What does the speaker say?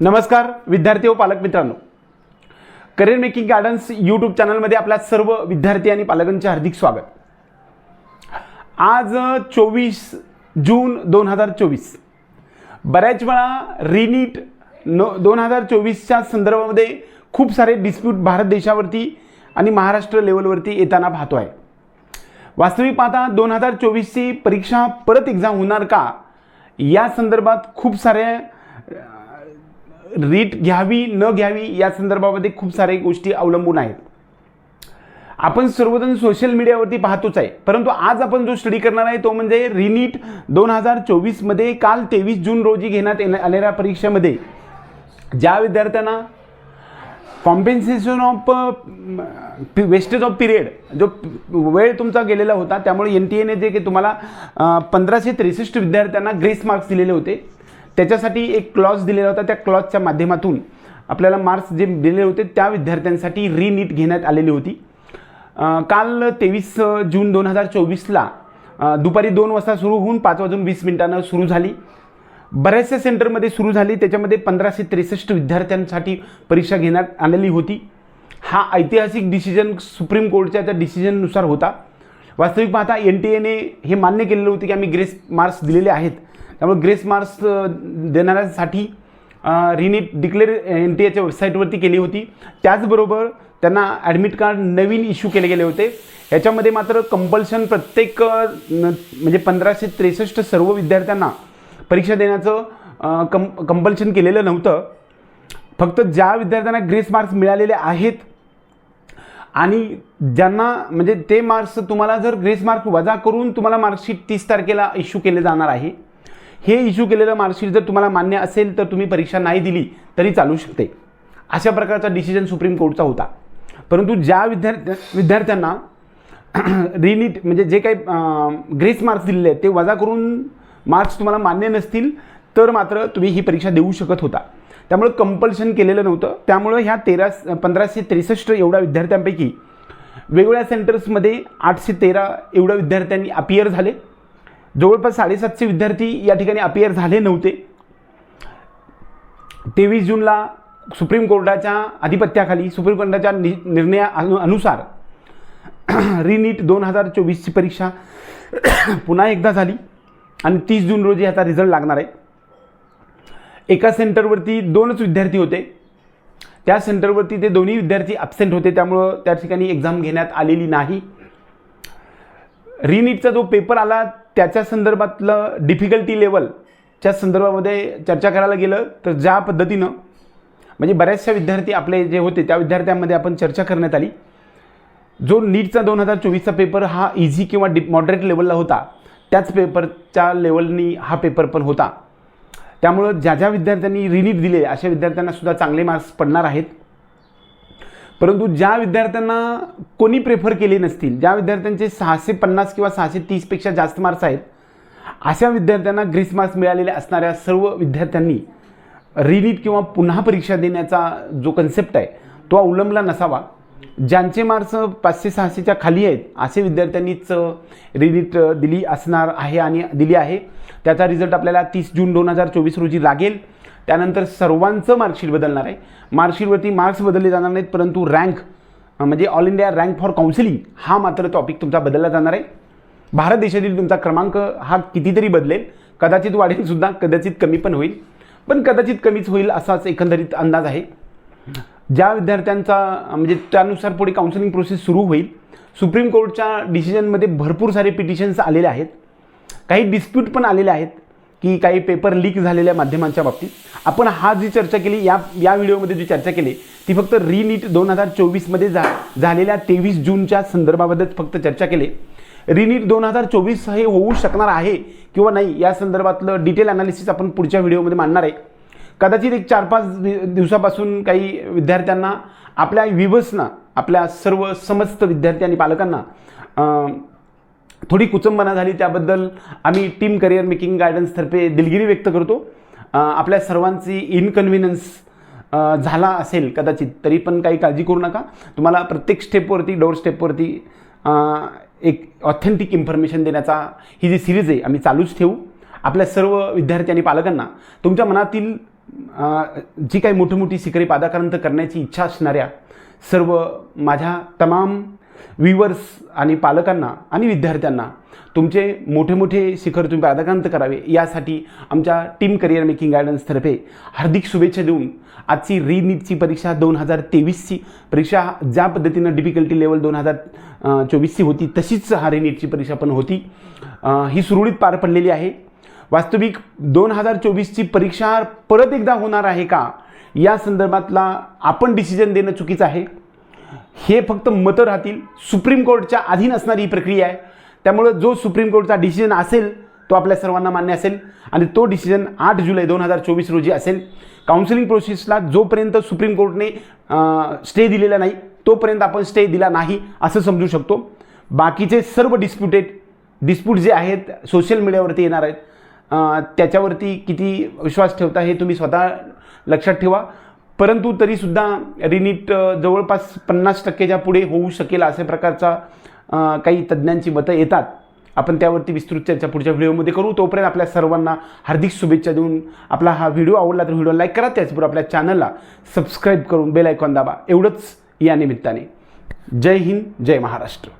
नमस्कार विद्यार्थी व पालक मित्रांनो. करिअर मेकिंग गार्डन्स यूट्यूब चॅनलमध्ये आपल्या सर्व विद्यार्थी आणि पालकांचे हार्दिक स्वागत. आज चोवीस जून दोन हजार चोवीस. बऱ्याच वेळा रिनीट नो दोन हजार चोवीसच्या संदर्भामध्ये खूप सारे डिस्प्यूट भारत देशावरती आणि महाराष्ट्र लेवलवरती येताना पाहतो आहे वास्तविक पाहता दोन हजार चोवीसची परीक्षा परत एक्झाम होणार का? या संदर्भात खूप साऱ्या रीट घ्यावी न घ्यावी या संदर्भामध्ये खूप साऱ्या गोष्टी अवलंबून आहेत. आपण सर्वजण सोशल मीडियावरती पाहतोच आहे. परंतु आज आपण जो स्टडी करणार आहे तो म्हणजे रिनीट दोन हजार चोवीसमध्ये काल तेवीस जून रोजी घेण्यात येण्या आलेल्या परीक्षेमध्ये. ज्या विद्यार्थ्यांना compensation of wastage of period जो वेळ तुमचा गेलेला होता त्यामुळे एन टी एने जे की तुम्हाला पंधराशे त्रेसष्ट विद्यार्थ्यांना ग्रेस मार्क्स दिलेले होते. त्याच्यासाठी एक क्लॉज दिलेला होता त्या क्लॉजच्या माध्यमातून आपल्याला मार्क्स जे दिलेले होते त्या विद्यार्थ्यांसाठी रीनीट घेण्यात आलेली होती. काल तेवीस जून दोन हजार चोवीसला दुपारी दोन वाजता सुरू होऊन पाच वाजून वीस मिनिटानं सुरू झाली. बऱ्याचशा सेंटरमध्ये सुरू झाली त्याच्यामध्ये पंधराशे त्रेसष्ट विद्यार्थ्यांसाठी परीक्षा घेण्यात आलेली होती. हा ऐतिहासिक डिसिजन सुप्रीम कोर्टच्या त्या डिसिजननुसार होता. वास्तविक पाहता एन टी एने हे मान्य केलेलं होतं की आम्ही ग्रेस मार्क्स दिलेले आहेत. त्यामुळे ग्रेस मार्क्स देणाऱ्यासाठी रिनीट डिक्लेअर एन टी एच्या वेबसाईटवरती केली होती. त्याचबरोबर त्यांना ॲडमिट कार्ड नवीन इश्यू केले गेले होते. याच्यामध्ये मात्र कंपल्शन प्रत्येक म्हणजे पंधराशे त्रेसष्ट सर्व विद्यार्थ्यांना परीक्षा देण्याचं कं कंपल्शन केलेलं नव्हतं. फक्त ज्या विद्यार्थ्यांना ग्रेस मार्क्स मिळालेले आहेत आणि ज्यांना म्हणजे ते मार्क्स तुम्हाला जर ग्रेस मार्क वजा करून तुम्हाला मार्कशीट तीस तारखेला इश्यू केले जाणार आहे हे इश्यू केलेलं मार्कशीट जर तुम्हाला मान्य असेल तर तुम्ही परीक्षा नाही दिली तरी चालू शकते. अशा प्रकारचा डिसिजन सुप्रीम कोर्टचा होता. परंतु ज्या विद्यार्थ्या विद्यार्थ्यांना रिनीट म्हणजे जे काही ग्रेस मार्क्स दिलेले आहेत ते वजा करून मार्क्स तुम्हाला मान्य नसतील तर मात्र तुम्ही ही परीक्षा देऊ शकत होता. त्यामुळे कंपल्शन केलेलं नव्हतं. त्यामुळं ह्या तेरा पंधराशे त्रेसष्ट एवढ्या विद्यार्थ्यांपैकी वेगवेगळ्या सेंटर्समध्ये आठशे तेरा एवढ्या विद्यार्थ्यांनी अपियर झाले. जवळपास साडेसातशे विद्यार्थी या ठिकाणी अपियर झाले नव्हते. तेवीस जूनला सुप्रीम कोर्टाच्या आधिपत्याखाली सुप्रीम कोर्टाच्या नि निर्णया अनु अनुसार रिनीट दोन हजार चोवीसची परीक्षा पुन्हा एकदा झाली आणि तीस जून रोजी याचा रिझल्ट लागणार आहे. एका सेंटरवरती दोनच विद्यार्थी होते. त्या सेंटरवरती ते दोन्ही विद्यार्थी ॲबसेंट होते त्यामुळं त्या ठिकाणी एक्झाम घेण्यात आलेली नाही. रिनीटचा जो पेपर आला त्याच्या संदर्भातलं डिफिकल्टी लेवलच्या संदर्भामध्ये चर्चा करायला गेलं तर ज्या पद्धतीनं म्हणजे बऱ्याचशा विद्यार्थी आपले जे होते त्या विद्यार्थ्यांमध्ये आपण चर्चा करण्यात आली. जो नीटचा दोन हजार चोवीसचा पेपर हा इझी किंवा डि मॉडरेट लेवलला होता त्याच पेपरच्या लेवलनी हा पेपर पण होता. त्यामुळं ज्या ज्या विद्यार्थ्यांनी रिनीट दिले अशा विद्यार्थ्यांना सुद्धा चांगले मार्क्स पडणार आहेत. परंतु ज्या विद्यार्थ्यांना कोणी प्रेफर केले नसतील ज्या विद्यार्थ्यांचे सहाशे पन्नास किंवा सहाशे तीसपेक्षा जास्त मार्क्स आहेत अशा विद्यार्थ्यांना ग्रीस मार्क्स मिळालेले असणाऱ्या सर्व विद्यार्थ्यांनी रिनीट किंवा पुन्हा परीक्षा देण्याचा जो कन्सेप्ट आहे तो अवलंबला नसावा. ज्यांचे मार्क्स पाचशे सहाशेच्या खाली आहेत असे विद्यार्थ्यांनीच रिनीट दिली असणार आहे आणि दिली आहे. त्याचा रिझल्ट आपल्याला तीस जून दोन हजार चोवीस रोजी लागेल. त्यानंतर सर्वांचं मार्कशीट बदलणार आहे. मार्कशीटवरती मार्क्स बदलले जाणार नाहीत परंतु रँक म्हणजे all India rank for counselling हा मात्र टॉपिक तुमचा बदलला जाणार आहे. भारत देशातील तुमचा क्रमांक हा कितीतरी बदलेल. कदाचित वाढेल सुद्धा कदाचित कमी पण होईल. पण कदाचित कमीच होईल असाच एकंदरीत अंदाज आहे. ज्या विद्यार्थ्यांचा म्हणजे त्यानुसार पुढे काउन्सिलिंग प्रोसेस सुरू होईल. सुप्रीम कोर्टच्या डिसिजनमध्ये भरपूर सारे पिटिशन्स आलेले आहेत. काही डिस्प्यूट पण आलेले आहेत. की काही पेपर लीक झालेल्या माध्यमांच्या बाबतीत. आपण हा जी चर्चा केली या या व्हिडिओमध्ये जी चर्चा केली ती फक्त रीनीट दोन हजार चोवीसमध्ये झा झालेल्या तेवीस जूनच्या संदर्भाबद्दल फक्त चर्चा केली. रिनीट दोन हजार चोवीस हे होऊ शकणार आहे किंवा नाही या संदर्भातलं डिटेल अनालिसिस आपण पुढच्या व्हिडिओमध्ये मांडणार आहे. कदाचित एक चार पाच दिवसापासून काही विद्यार्थ्यांना आपल्या विवसना आपल्या सर्व समस्त विद्यार्थी आणि पालकांना थोडी कुचंबना झाली त्याबद्दल आम्ही टीम करिअर मेकिंग गायडन्सतर्फे दिलगिरी व्यक्त करतो. आपल्या सर्वांची इनकन्व्हिनियन्स झाला असेल कदाचित तरी पण काही काळजी करू नका. तुम्हाला प्रत्येक स्टेपवरती डोर स्टेपवरती एक ऑथेंटिक इन्फॉर्मेशन देण्याचा ही जी सिरीज आहे आम्ही चालूच ठेवू. आपल्या सर्व विद्यार्थी आणि पालकांना तुमच्या मनातील जी काही मोठी मोठी शिखरे पादाक्रांत करण्याची इच्छा असणाऱ्या सर्व माझ्या तमाम व्ह्युअर्स आणि पालकांना आणि विद्यार्थ्यांना तुमचे मोठे मोठे शिखर तुम्ही पादाकांत करावे यासाठी आमच्या टीम करिअर मेकिंग गायडन्सतर्फे हार्दिक शुभेच्छा देऊन आजची रीनीटची परीक्षा दोन हजार तेवीसची परीक्षा ज्या पद्धतीनं डिफिकल्टी लेवल दोन हजार चोवीसची होती तशीच हा रीनीटची परीक्षा पण होती. ही सुरळीत पार पडलेली आहे. वास्तविक दोन हजार चोवीसची परीक्षा परत एकदा होणार आहे का? या संदर्भातला आपण डिसिजन देणं चुकीचं आहे. हे फक्त मतं राहतील. सुप्रीम कोर्टच्या अधीन असणारी ही प्रक्रिया आहे. त्यामुळं जो सुप्रीम कोर्टचा डिसिजन असेल तो आपल्या सर्वांना मान्य असेल. आणि तो डिसिजन आठ जुलै दोन हजार चोवीस रोजी असेल. काउन्सिलिंग प्रोसेसला जोपर्यंत सुप्रीम कोर्टने स्टे दिलेला नाही तोपर्यंत आपण स्टे दिला नाही असं समजू शकतो. बाकीचे सर्व डिस्प्युटेड डिस्प्यूट जे आहेत सोशल मीडियावरती येणार आहेत. त्याच्यावरती किती विश्वास ठेवता हे तुम्ही स्वतः लक्षात ठेवा. परंतु तरीसुद्धा रिनीट जवळपास पन्नास टक्केच्या पुढे होऊ शकेल अशा प्रकारचा काही तज्ज्ञांची मतं येतात. आपण त्यावरती विस्तृत चर्चा पुढच्या व्हिडिओमध्ये करू. तोपर्यंत आपल्या सर्वांना हार्दिक शुभेच्छा देऊन आपला हा व्हिडिओ आवडला तर व्हिडिओ लाईक करा. त्याचबरोबर आपल्या चॅनलला सबस्क्राईब करून बेल आयकॉन दाबा. एवढंच या निमित्ताने. जय हिंद जय महाराष्ट्र.